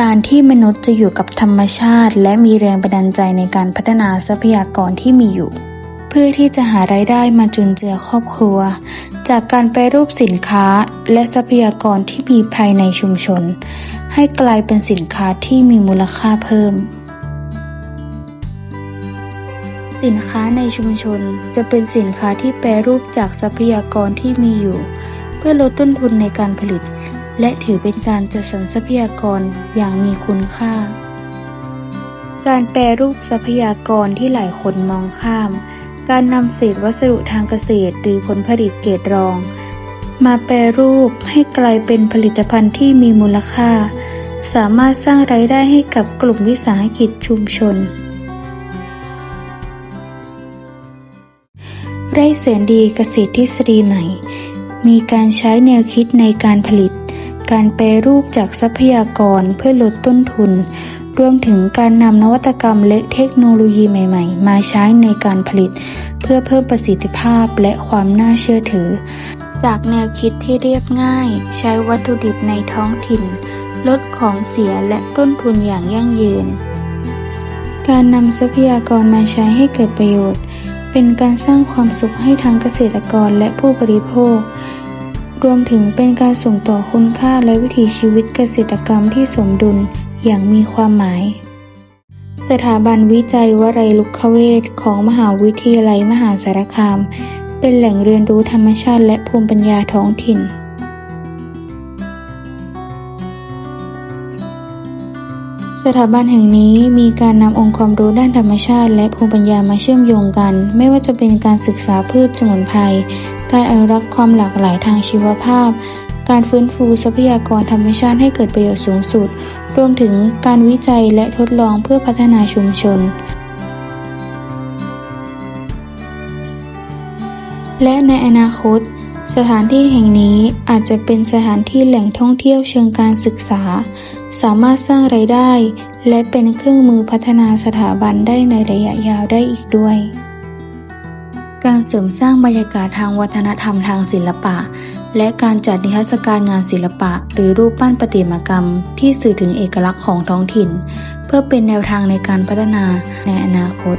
การที่มนุษย์จะอยู่กับธรรมชาติ และมีแรงบันดาลใจในการพัฒนาทรัพยากรที่มีอยู่ เพื่อที่จะหารายได้มาจุนเจือครอบครัว จากการแปรรูปสินค้าและทรัพยากรที่มีภายในชุมชน ให้กลายเป็นสินค้าที่มีมูลค่าเพิ่ม สินค้าในชุมชนจะเป็นสินค้าที่แปรรูปจากทรัพยากรที่มีอยู่ เพื่อลดต้นทุนในการผลิต และถือเป็นการจัดสรรทรัพยากรอย่างมีคุณค่า การแปรรูปทรัพยากรที่หลายคนมองข้าม การนำเศษวัสดุทางเกษตรหรือผลผลิตเกรดรอง มาแปรรูปให้กลายเป็นผลิตภัณฑ์ที่มีมูลค่า สามารถสร้างรายได้ให้กับกลุ่มวิสาหกิจชุมชนไร่แสนดีเกษตรทฤษฎีใหม่ มีการใช้แนวคิดในการผลิต การแปรรูปจากทรัพยากรเพื่อลดต้นทุน รวมถึงการนำนวัตกรรมและเทคโนโลยีใหม่ๆ มาใช้ในการผลิต เพื่อเพิ่มประสิทธิภาพและความน่าเชื่อถือ จากแนวคิดที่เรียบง่าย ใช้วัตถุดิบในท้องถิ่น ลดของเสียและต้นทุนอย่างยั่งยืน การนำทรัพยากรมาใช้ให้เกิดประโยชน์ เป็นการสร้างความสุขให้ทั้งเกษตรกรและผู้บริโภค รวมถึงเป็นการส่งต่อคุณค่าและวิถีชีวิตเกษตรกรรมที่สมดุลอย่างมีความหมาย สถาบันวิจัยวลัยลุกเวชของมหาวิทยาลัยมหาสารคาม เป็นแหล่งเรียนรู้ธรรมชาติและภูมิปัญญาท้องถิ่นสถาบันแห่งนี้มีการนำองค์ความรู้ด้านธรรมชาติ และภูมิปัญญามาเชื่อมโยงกัน ไม่ว่าจะเป็นการศึกษาพืชสมุนไพร การอนุรักษ์ความหลากหลายทางชีวภาพ การฟื้นฟูทรัพยากรธรรมชาติให้เกิดประโยชน์สูงสุด รวมถึงการวิจัยและทดลองเพื่อพัฒนาชุมชน และในอนาคต สถานที่แห่งนี้อาจจะเป็นสถานที่แหล่งท่องเที่ยวเชิงการศึกษา สามารถสร้างไรายได้ และเป็นเครื่องมือพัฒนาสถาบันได้ในระยะยาวได้อีกด้วย การเสริมสร้างบรรยากาศทางวัฒนธรรมทางศิลปะ และการจัดนิทรรศการงานศิลปะ หรือรูปปั้นประติมากรรม ที่สื่อถึงเอกลักษณ์ของท้องถิ่น เพื่อเป็นแนวทางในการพัฒนาในอนาคต